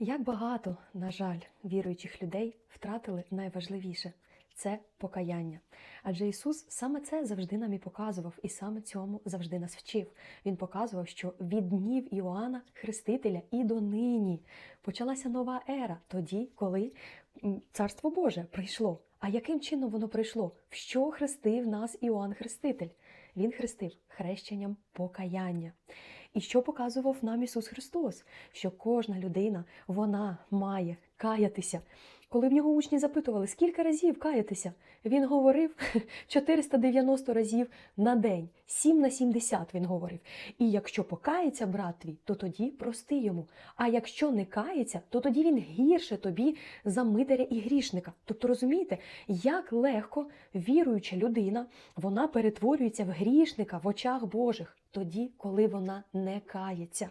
Як багато, на жаль, віруючих людей втратили найважливіше це покаяння. Адже Ісус саме це завжди нам і показував, і саме цьому завжди нас вчив. Він показував, що від днів Іоанна Хрестителя і до нині почалася нова ера, тоді, коли Царство Боже прийшло. А яким чином воно прийшло? В що хрестив нас Іоанн Хреститель? Він хрестив хрещенням покаяння. І що показував нам Ісус Христос? Що кожна людина вона має каятися. Коли в нього учні запитували, скільки разів каятися, він говорив 490 разів на день, 7 на 70 він говорив. І якщо покається брат твій, то тоді прости йому. А якщо не кається, то тоді він гірше тобі за митаря і грішника. Тобто розумієте, як легко віруюча людина вона перетворюється в грішника в очах Божих. Тоді, коли вона не кається.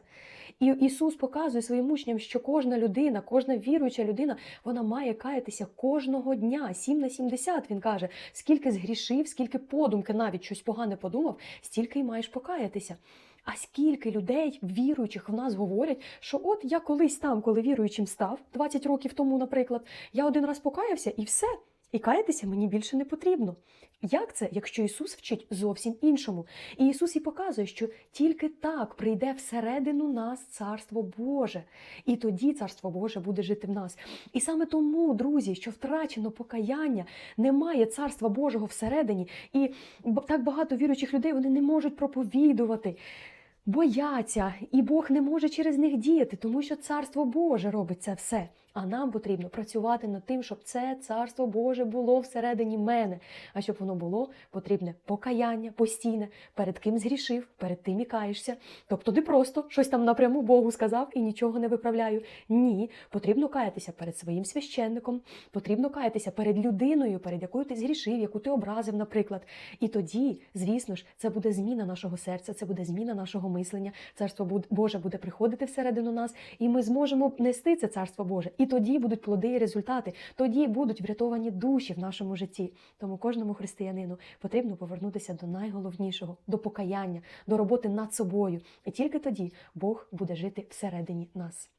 І Ісус показує своїм учням, що кожна людина, кожна віруюча людина, вона має каятися кожного дня, 7 на 70, він каже, скільки згрішив, скільки подумки навіть щось погане подумав, стільки й маєш покаятися. А скільки людей, віруючих, в нас говорять, що от я колись там, коли віруючим став, 20 років тому, наприклад, я один раз покаявся і все. І каятися мені більше не потрібно. Як це, якщо Ісус вчить зовсім іншому? І Ісус і показує, що тільки так прийде всередину нас Царство Боже, і тоді Царство Боже буде жити в нас. І саме тому, друзі, що втрачено покаяння, немає Царства Божого всередині, і так багато віруючих людей вони не можуть проповідувати. Бояться, і Бог не може через них діяти, тому що Царство Боже робить це все. А нам потрібно працювати над тим, щоб це царство Боже було всередині мене. А щоб воно було, потрібне покаяння постійне, перед ким згрішив, перед тим і каєшся. Тобто не просто щось там напряму Богу сказав і нічого не виправляю. Ні, потрібно каятися перед своїм священником, потрібно каятися перед людиною, перед якою ти згрішив, яку ти образив, наприклад. І тоді, звісно ж, це буде зміна нашого серця, це буде зміна нашого мислення. Царство Боже буде приходити всередину нас, і ми зможемо нести це царство Боже. І тоді будуть плоди і результати. Тоді будуть врятовані душі в нашому житті. Тому кожному християнину потрібно повернутися до найголовнішого, до покаяння, до роботи над собою. І тільки тоді Бог буде жити всередині нас.